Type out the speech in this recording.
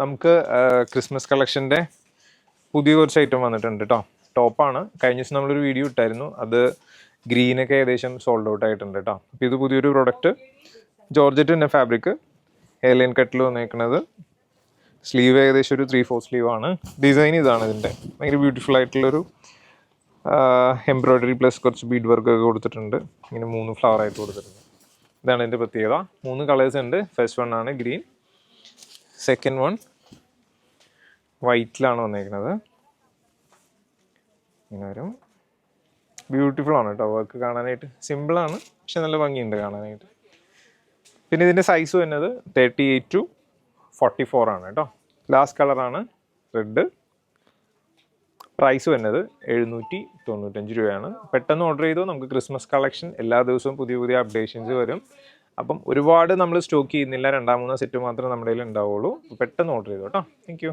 നമുക്ക് ക്രിസ്മസ് കളക്ഷന്റെ പുതിയ കുറച്ച് ഐറ്റം വന്നിട്ടുണ്ട് കേട്ടോ ടോപ്പാണ് കഴിഞ്ഞ ദിവസം നമ്മളൊരു വീഡിയോ ഇട്ടായിരുന്നു. അത് ഗ്രീനൊക്കെ ഏകദേശം സോൾഡ് ഔട്ട് ആയിട്ടുണ്ട് കേട്ടോ അപ്പോൾ ഇത് പുതിയൊരു പ്രൊഡക്റ്റ് ജോർജറ്റ് തന്നെ ഫാബ്രിക് എയർലൈൻ കട്ടിൽ വന്നേക്കുന്നത് സ്ലീവ് ഏകദേശം ഒരു ത്രീ ഫോർ സ്ലീവ് ആണ്. ഡിസൈൻ ഇതാണ് ഇതിന്റെ ഭയങ്കര ബ്യൂട്ടിഫുൾ ആയിട്ടുള്ളൊരു എംബ്രോയ്ഡറി പ്ലസ് കുറച്ച് ബീഡ് വർക്ക് ഒക്കെ കൊടുത്തിട്ടുണ്ട്. ഇങ്ങനെ മൂന്ന് ഫ്ലവർ ആയിട്ട് കൊടുത്തിട്ടുണ്ട്. ഇതാണ് ഇതിന്റെ പ്രത്യേകത. മൂന്ന് കളേഴ്സ് ഉണ്ട്. ഫസ്റ്റ് വൺ ആണ് ഗ്രീൻ സെക്കൻഡ് വൺ വൈറ്റിലാണ് വന്നേക്കുന്നത് ഇങ്ങനെ വരും. ബ്യൂട്ടിഫുൾ ആണ് കേട്ടോ വർക്ക് കാണാനായിട്ട്. സിമ്പിളാണ് പക്ഷെ നല്ല ഭംഗിയുണ്ട് കാണാനായിട്ട്. പിന്നെ ഇതിന്റെ സൈസ് വരുന്നത് thirty eight to forty four ആണ് കേട്ടോ ലാസ്റ്റ് കളറാണ് റെഡ് പ്രൈസ് വരുന്നത് എഴുന്നൂറ്റി തൊണ്ണൂറ്റഞ്ച് രൂപയാണ്. പെട്ടെന്ന് ഓർഡർ ചെയ്തോ നമുക്ക് ക്രിസ്മസ് കളക്ഷൻ എല്ലാ ദിവസവും പുതിയ പുതിയ അപ്ഡേഷൻസ് വരും. അപ്പം ഒരുപാട് നമ്മൾ സ്റ്റോക്ക് ചെയ്യുന്നില്ല. രണ്ടാം മൂന്നോ സെറ്റ് മാത്രമേ നമ്മുടെ കയ്യിൽ ഉണ്ടാവുള്ളൂ. പെട്ടെന്ന് ഓർഡർ ചെയ്തോട്ടോ താങ്ക് യു